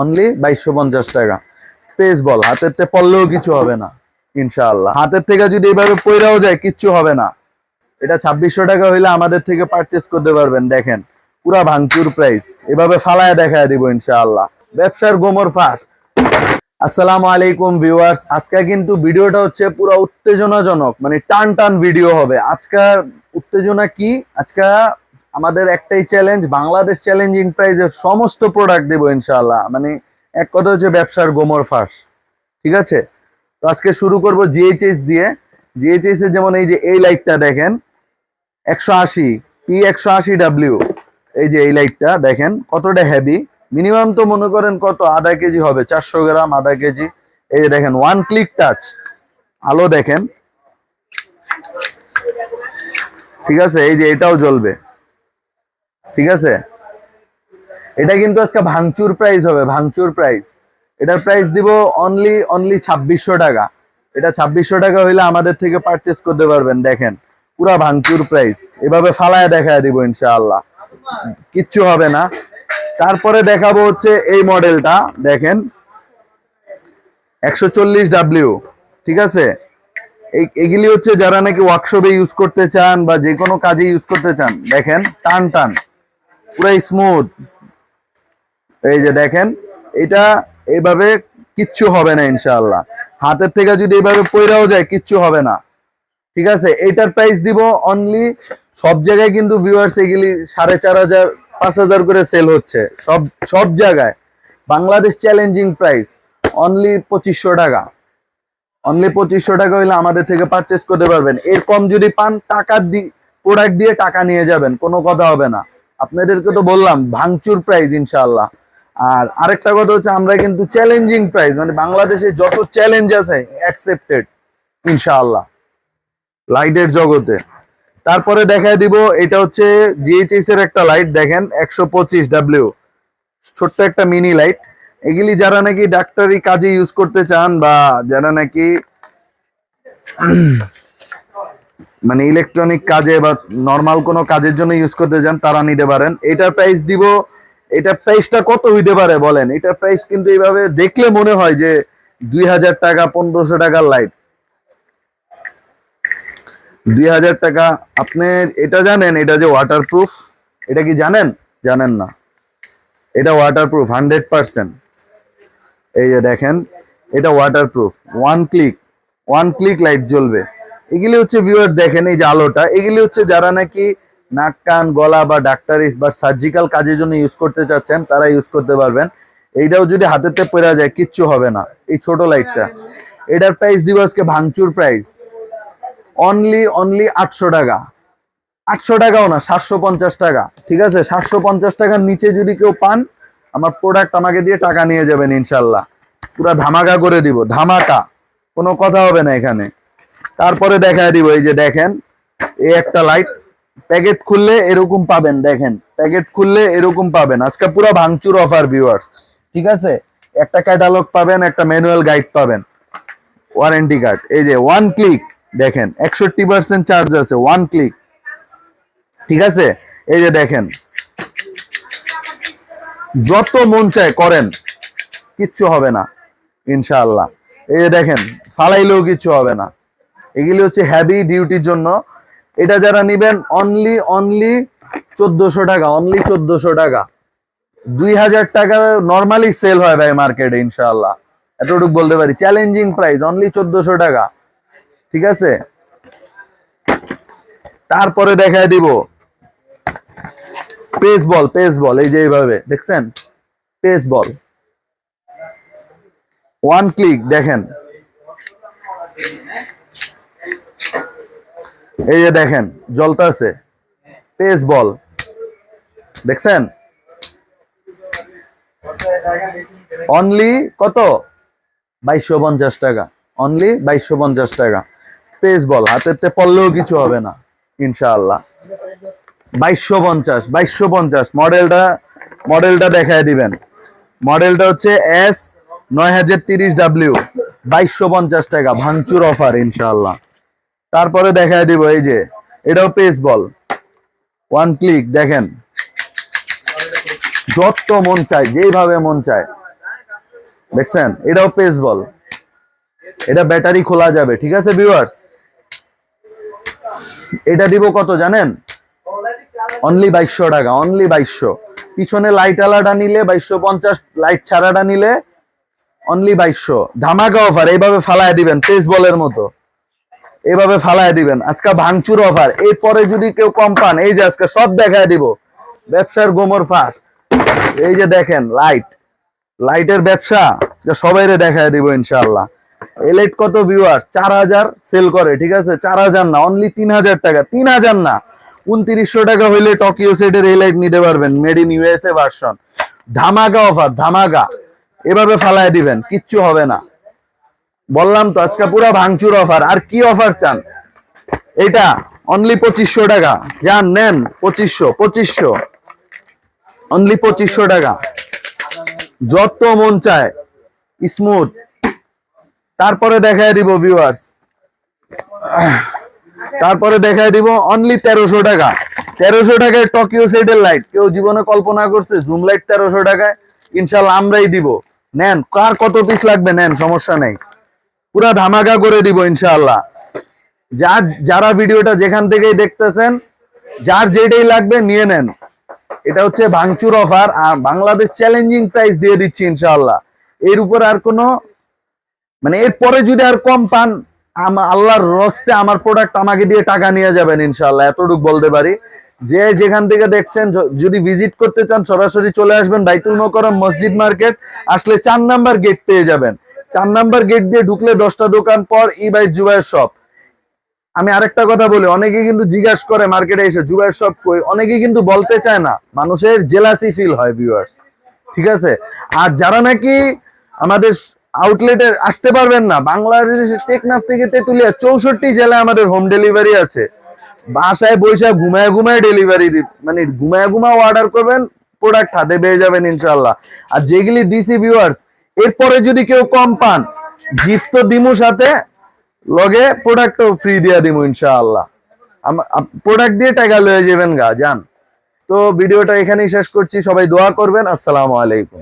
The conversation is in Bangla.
অনলি বাইশশো পঞ্চাশ টাকা। পেস বল, হাতের তে পড়লেও কিছু হবে না, ইনশাআল্লাহ। হাতের থেকে যদি এইভাবে পইরাও যায়, কিচ্ছু হবে না। এটা ছাব্বিশশো টাকা হইলে আমাদের থেকে পারচেস করতে পারবেন, দেখেন। পুরা ভাঙচুর প্রাইস এভাবে ফালায় দেখায় দিব, ইনশাআল্লাহ। ব্যবসার গোমর ফাঁস আসসালামু আলাইকুম ভিউয়ার্স আজকে কিন্তু ভিডিওটা হচ্ছে পুরো উত্তেজনাজনক মানে টান টান ভিডিও হবে। আজকার উত্তেজনা কি? আজকে আমাদের একটাই চ্যালেঞ্জ বাংলাদেশ চ্যালেঞ্জিং প্রাইজের সমস্ত প্রোডাক্ট দেবো ইনশাআল্লাহ। মানে এক কথা হচ্ছে ব্যবসার গোমর ফাঁস। ঠিক আছে? তো আজকে শুরু করব জিএইচএস দিয়ে। জিএইচএস এর যেমন এই যে এই লাইটটা দেখেন, একশো আশি পি একশো আশি ডাব্লিউ এই যে এই লাইটটা দেখেন, কতটা হেভি মিনিমাম তো মনে করেন কত? আধা কেজি হবে, চারশো গ্রাম আধা কেজি। এই যে দেখেন ওয়ান ক্লিক টাচ আলো দেখেন। ঠিক আছে? এই যে এটাও জ্বলবে। ঠিক আছে? এটা কিন্তু আজকে ভাঙচুর প্রাইস হবে, ভাঙচুর প্রাইস এটার প্রাইস দিব অনলি অনলি ছাব্বিশশো টাকা। এটা ছাব্বিশশো টাকা হইলে আমাদের থেকে পারচেস করতে পারবেন, দেখেন। পুরা ভাঙচুর প্রাইস এভাবে ফালায় দেখায় দিব ইনশাআল্লাহ। কিচ্ছু হবে না। তারপরে দেখাবো হচ্ছে এই মডেলটা দেখেন। একশো চল্লিশ ডাব্লিউ ঠিক আছে? এগুলি হচ্ছে যারা নাকি ওয়ার্কশপে ইউজ করতে চান বা যে কোনো কাজে ইউজ করতে চান, দেখেন, টান টান। পুরো স্মুথ এই যে দেখেন, এটা এইভাবে কিচ্ছু হবে না ইনশাআল্লাহ। হাতের থেকে যদি এইভাবে পইরাও যায়, কিচ্ছু হবে না। ঠিক আছে? এইটার প্রাইস দিব অনলি সব জায়গায় কিন্তু ভিউয়ার্স এগুলি সাড়ে চার হাজার, পাঁচ হাজার করে সেল হচ্ছে। সব সব জায়গায়। বাংলাদেশ চ্যালেঞ্জিং প্রাইস অনলি পঁচিশশো টাকা। অনলি পঁচিশশো টাকা হইলে আমাদের থেকে পারচেস করতে পারবেন। এর কম যদি পান, টাকা দি প্রোডাক্ট দিয়ে টাকা নিয়ে যাবেন, কোনো কথা হবে না। আপনাদেরকে তো বললাম, ভাঙচুর প্রাইজ ইনশাআল্লাহ। আর আরেকটা কথা হচ্ছে, আমরা কিন্তু চ্যালেঞ্জিং প্রাইস মানে বাংলাদেশে যত চ্যালেঞ্জ আছে অ্যাকসেপ্টেড ইনশাআল্লাহ লাইটের জগতে। তারপরে দেখায় দিব, এটা হচ্ছে জিএইচএস এর একটা লাইট দেখেন, একশো পঁচিশ ডাব্লিউ ছোট্ট একটা মিনি লাইট এগুলি যারা নাকি ডাক্তারি কাজে ইউজ করতে চান বা যারা নাকি মানে ইলেকট্রনিক কাজে বা নর্মাল কোনো কাজের জন্য ইউজ করতে যান, তারা নিতে পারেন। এটার প্রাইস দিব, এটার প্রাইসটা কত হইতে পারে বলেন? এটার প্রাইস কিন্তু এইভাবে দেখলে মনে হয় যে দুই হাজার টাকা, পনেরোশো টাকার লাইট দুই হাজার টাকা, আপনি এটা জানেন, এটা যে ওয়াটারপ্রুফ এটা কি জানেন? জানেন না। এটা ওয়াটারপ্রুফ হান্ড্রেড পার্সেন্ট এই যে দেখেন, এটা waterproof one click one click light জ্বলবে। এগুলি হচ্ছে ভিউয়ার দেখেন, এই যে আলোটা। এগুলি হচ্ছে যারা নাকি নাক, কান, গলা বা ডাক্তারি বা সার্জিক্যাল কাজের জন্য ইউজ করতে চাচ্ছেন, তারা ইউজ করতে পারবেন। এইটাও যদি হাতেতে পড়া যায়, কিচ্ছু হবে না, এই ছোট লাইটটা এটার প্রাইস দিব আজকে ভাঙচুর প্রাইস অনলি অনলি আটশো টাকা। আটশো টাকাও না, সাতশো পঞ্চাশ টাকা। ঠিক আছে? সাতশো পঞ্চাশ টাকার নিচে যদি কেউ পান, আমার প্রোডাক্ট আমাকে দিয়ে টাকা নিয়ে যাবেন ইনশাল্লাহ। পুরা ধামাকা করে দিব, ধামাকা। কোনো কথা হবে না এখানে। তারপরে দেখা দিব, এই যে দেখেন, এই একটা লাইট প্যাকেট খুললে এরকম পাবেন, দেখেন প্যাকেট খুললে এরকম পাবেন। আজকে পুরো ভাঙচুর অফার ভিউয়ার্স ঠিক আছে? একটা ক্যাটালগ পাবেন, একটা ম্যানুয়াল গাইড পাবেন ওয়ারেন্টি কার্ড এই যে ওয়ান ক্লিক দেখেন, একষট্টি পার্সেন্ট চার্জ আছে ওয়ান ক্লিক ঠিক আছে? এই যে দেখেন, যত মন চায় করেন, কিচ্ছু হবে না, ইনশাআল্লাহ। এই যে দেখেন, ফালাইলেও কিচ্ছু হবে না। এগুলি হচ্ছে হ্যাভি ডিউটির জন্য। এটা যারা নিবেন অনলি অনলি চোদ্দশো টাকা অনলি চোদ্দশো টাকা। দুই হাজার টাকা নর্মালি সেল হয় ভাই মার্কেটে ইনশাল্লাহ এতটুকু বলতে পারি। চ্যালেঞ্জিং প্রাইস অনলি চোদ্দশো টাকা। ঠিক আছে? তারপরে দেখায় দিব। পেস বল পেস বল এই যে এইভাবে, দেখছেন? পেস বল ওয়ান ক্লিক দেখেন। এই যে দেখেন, জলটা আছে। Pace ball. দেখছেন? অনলি কত? বাইশশো পঞ্চাশ টাকা। অনলি বাইশশো পঞ্চাশ টাকা। পেস বল, হাতের তে পড়লেও কিছু হবে না, ইনশাআল্লাহ। বাইশশো পঞ্চাশ বাইশশো পঞ্চাশ। মডেলটা মডেলটা দেখায় দিবেন। মডেলটা হচ্ছে এস নয় হাজার তিরিশ ডাব্লিউ বাইশশো পঞ্চাশ টাকা, ভাঙচুর অফার ইনশাআল্লাহ। তারপরে দেখায় দিব এই যে, এটাও পেস বল ওয়ান ক্লিক দেখেন। যত মন চায়, যেইভাবে মন চায়। দেখছেন? এটাও পেস বল এটা ব্যাটারি খোলা যাবে, ঠিক আছে ভিউয়ার্স এটা দিব কত জানেন? অনলি বাইশশো টাকা অনলি বাইশশো। পিছনে লাইট আলাটা নিলে বাইশশো পঞ্চাশ লাইট ছাড়াটা নিলে অনলি বাইশশো। ধামাকা অফার এইভাবে ফালায় দিবেন পেস বলের মতো। এইভাবে ফালায় দিবেন। আজকে ভাঙচুর অফার এরপরে যদি কেউ কম পান, এই যে আজকে সব দেখায় দিব। ব্যবসার গোমর ফাঁস এই যে দেখেন লাইট লাইটের ব্যবসা আজকে সবাইরে দেখায় দিব ইনশাল্লাহ এই লাইট কত ভিউয়ার চার হাজার সেল করে, ঠিক আছে? চার হাজার না অনলি তিন হাজার টাকা। তিন হাজার না। উনত্রিশশো টাকা হইলে টকিও সেটের এই লাইট নিতে পারবেন। মেড ইন ইউএসএ ভার্সন ধামাকা অফার ধামাকা। এভাবে ফালায় দিবেন, কিচ্ছু হবে না। বললাম তো আজকে পুরো ভাঙচুর অফার আর কি অফার চান? এটা অনলি পঁচিশশো টাকা। যান নেন, পঁচিশশো পঁচিশশো। অনলি পঁচিশশো টাকা। যত মন চায় স্মুথ তারপরে দেখায় দিব ভিউয়ার্স তারপরে দেখায় দিব অনলি তেরোশো টাকা। তেরোশো টাকায় টকিও সেটের লাইট কেউ জীবনে কল্পনা করছে জুম লাইট তেরোশো টাকায়। ইনশাল্লাহ আমরাই দিব। নেন, কার কত পিস লাগবে, নেন, সমস্যা নেই। পুরা ধামাকা করে দিব ইনশাআল্লাহ। যার, যারা ভিডিওটা যেখান থেকেই দেখতেছেন, যার যেটাই লাগবে নিয়ে নেন। এটা হচ্ছে ভাঙচুর অফার আর বাংলাদেশ চ্যালেঞ্জিং প্রাইস দিয়ে দিচ্ছি ইনশাআল্লাহ। এর উপর আর কোনো মানে এরপরে যদি আর কম পান আল্লাহর রস্তে আমার প্রোডাক্ট আমাকে দিয়ে টাকা নিয়ে যাবেন ইনশাআল্লাহ, এতটুকু বলতে পারি। যে যেখান থেকে দেখছেন যদি ভিজিট করতে চান, সরাসরি চলে আসবেন বাইতুল মোকরম মসজিদ মার্কেট, আসলে চার নাম্বার গেট পেয়ে যাবেন। চার নাম্বার গেট দিয়ে ঢুকলে দশটা দোকান পর ই বাই জুবাইয়ের শপ আমি আরেকটা কথা বলি অনেকে কিন্তু জিজ্ঞাসা করে মার্কেটে এসে জুবাইয়ের শপ কই? অনেকে কিন্তু বলতে চায় না, মানুষের জেলাসি ফিল হয় ভিউয়ার্স ঠিক আছে? আর যারা নাকি আমাদের আউটলেটে আসতে পারবেন না, বাংলাদেশের টেকনাফ থেকে তেতুলিয়া চৌষট্টি জেলায় আমাদের হোম ডেলিভারি আছে। বাসায় বৈশাখ ঘুমায় ঘুমায় ডেলিভারি মানে ঘুমায় ঘুমায় অর্ডার করবেন প্রোডাক্ট হাতে পেয়ে যাবেন ইনশাল্লাহ আর যেগুলি দিছি ভিউয়ার্স এরপরে যদি কেউ কম পান গিফট তো দিমু সাথে, লগে প্রোডাক্টও ফ্রি দিয়ে দিমু ইনশাআল্লাহ। প্রোডাক্ট দিয়ে টাকা লয়ে যাবেন গা, জান। তো ভিডিওটা এখানেই শেষ করছি, সবাই দোয়া করবেন, আসসালামু আলাইকুম।